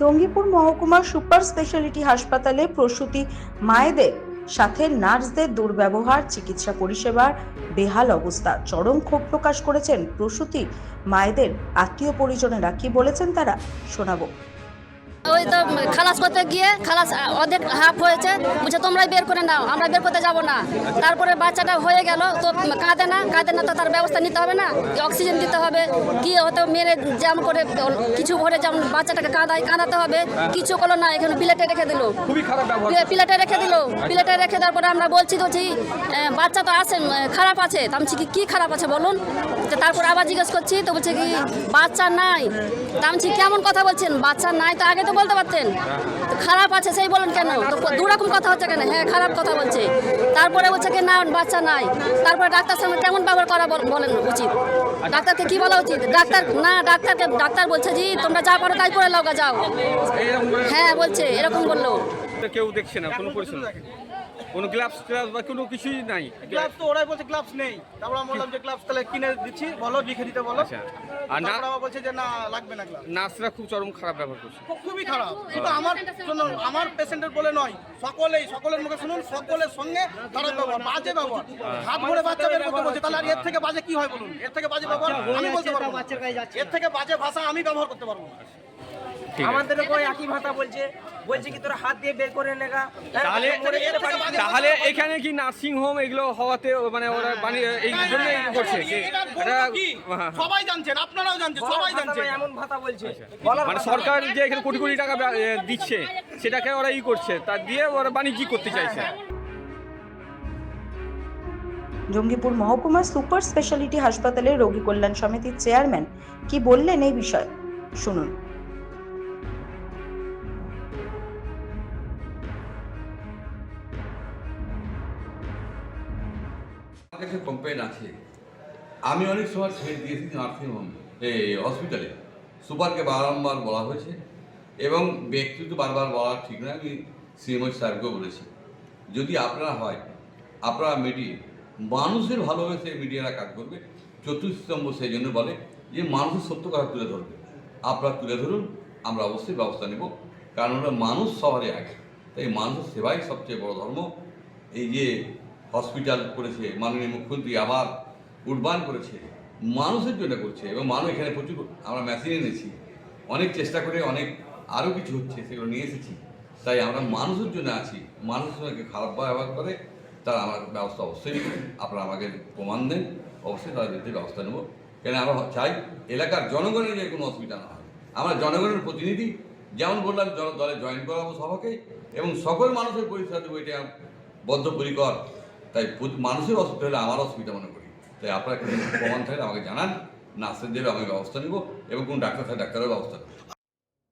জঙ্গিপুর মহকুমা super speciality হাসপাতালে প্রসূতি মায়েদের সাথে নার্সদের দুর্ব্যবহার, চিকিৎসা পরিষেবার বেহাল অবস্থা। চরম ক্ষোভ প্রকাশ করেছেন প্রসূতি মায়েদের। আত্মীয় পরিজনেরা কি বলেছেন তারা শোনাবো। ওই তো খালাস করতে গিয়ে খালাস অর্ধেক হাফ হয়েছে। বলছে তোমরাই বের করে নাও আমরা বের করতে যাব না। তারপরে বাচ্চাটা হয়ে গেল তো কাঁদে না কাঁদে না তো তার ব্যবস্থা নিতে হবে না অক্সিজেন দিতে হবে। কি হয়তো মেরে যেমন করে কিছু ভরে যেমন বাচ্চাটাকে কাঁদায় কাঁদাতে হবে কিছু করল না এখানে প্লেটে রেখে দিল। প্লেটে রেখে দিল প্লেটে রেখে দেওয়ার পরে আমরা বলছি তো বাচ্চা তো আছে খারাপ আছে। তা আমি কি কি খারাপ আছে বলুন? তারপর আবার জিজ্ঞেস করছি তো বলছে কি বাচ্চা নাই। তা আমি কেমন কথা বলছেন? বাচ্চা নাই তো আগে তো বলতে পারতেন খারাপ আছে, সেই বলেন কেন? দু রকম কথা হচ্ছে কেন? হ্যাঁ খারাপ কথা বলছে। তারপরে বলছে কি, না, বাচ্চা নাই। তারপরে ডাক্তার সঙ্গে কেমন ব্যবহার করা বল- বলেন উচিত? ডাক্তারকে কি বলা উচিত? ডাক্তার, না, ডাক্তারকে, ডাক্তার বলছে জি তোমরা যা পারো তাই করে লগা যাও। হ্যাঁ বলছে, এরকম বলল। কেউ দেখছে না, কোনো পরিশ্রম কোনো গ্লাভস ট্লাভস বা কোনো কিছুই নাই। গ্লাভস তো ওরাই বলছে গ্লাভস নেই। তারপর আমি বললাম যে গ্লাভস তাহলে কিনে দিচ্ছি বলো লিখে দিতে বলো। আচ্ছা। আর না- আবার বলছে যে না লাগবে না গ্লাভস নার্সরা খুব চরম খারাপ ব্যবহার করছে। খুবই খারাপ। শুধু আমার জন্য আমার পেশেন্টের বলে নয় সকলেই সকলের মুখে শুনুন সকলের সঙ্গে খারাপ ব্যবহার বাজে ব্যবহার। হাত ধরে বাচ্চা বের করতে বলছে তাহলে আর এর থেকে বাজে কি হয় বলুন? এর থেকে বাজে ব্যবহার আমি বলতে পারব। এর থেকে বাজে ভাষা আমি ব্যবহার করতে পারব না। আমাদের ওই একই ভাষা বলছে। বলছে কি তোরা হাত দিয়ে বের করে নেগা তাহলে তাহলে এখানে কি নার্সিং হোম এগুলো হওয়াতে মানে ওরা বানিয়ে এই জন্য করছে কি? হ্যাঁ। সবাই জানছেন আপনারাও জানছেন সবাই জানছেন। এমন ভাষা বলছে। মানে সরকার যে এখানে কোটি কোটি টাকা দিচ্ছে সেটাকে ওরা ই করছে তা দিয়ে ওরা বাণিজ্যিক করতে চাইছে। জঙ্গিপুর মহকুমা সুপার স্পেশালিটি হাসপাতালের রোগী কল্যাণ সমিতির চেয়ারম্যান কি বললেন এই বিষয়ে? শুনুন। আমার কাছে কমপ্লেন আছে। আমি অনেক সময় ছেড়ে দিয়েছি নার্সিংহোম হসপিটালে সুপারকে বারংবার বলা হয়েছে এবং ব্যক্তিগত বারবার বলা ঠিক না আমি সিএমও স্যারকেও বলেছি। যদি আপনারা হয়, আপনারা মিডিয়ে মানুষের ভালোবেসে মিডিয়ারা কাজ করবে। চতুর্থ সেই জন্য বলে যে মানুষের সত্য কথা তুলে ধরবে। আপনারা তুলে ধরুন, আমরা অবশ্যই ব্যবস্থা নেব। কারণ ওরা মানুষ শহরে আগে তাই মানুষের সেবাই সবচেয়ে বড় ধর্ম। এই যে হসপিটাল করেছে, মাননীয় মুখ্যমন্ত্রী আবার উডবান করেছে, মানুষের জন্য করছে এবং মানুষ এখানে প্রচুর, আমরা মেশিন এনেছি, অনেক চেষ্টা করে অনেক আরও কিছু হচ্ছে, সেগুলো নিয়ে এসেছি, তাই আমরা মানুষের জন্য আছি সঙ্গে খারাপ ব্যবহার করে, তারা আমার ব্যবস্থা অবশ্যই। আপনারা আমাকে প্রমাণ দেন, অবশ্যই তাদের বিরুদ্ধে ব্যবস্থা নেব, কেন আমরা চাই এলাকার জনগণের যে কোনো অসুবিধা না হয়, আমরা জনগণের প্রতিনিধি, যেমন বললাম দলে জয়েন করাবো সবাকে এবং সকল মানুষের পরিষেবা দেবো, এটা বদ্ধপরিকর তাই মানুষের অসুবিধা হলে আমার অসুবিধা মনে করি। তাই আপনারা প্রমাণ থাকলে আমাকে জানান নার্সের দেবে আমি ব্যবস্থা নেব এবং কোনো ডাক্তার থাকে, ডাক্তারের ব্যবস্থা নেব।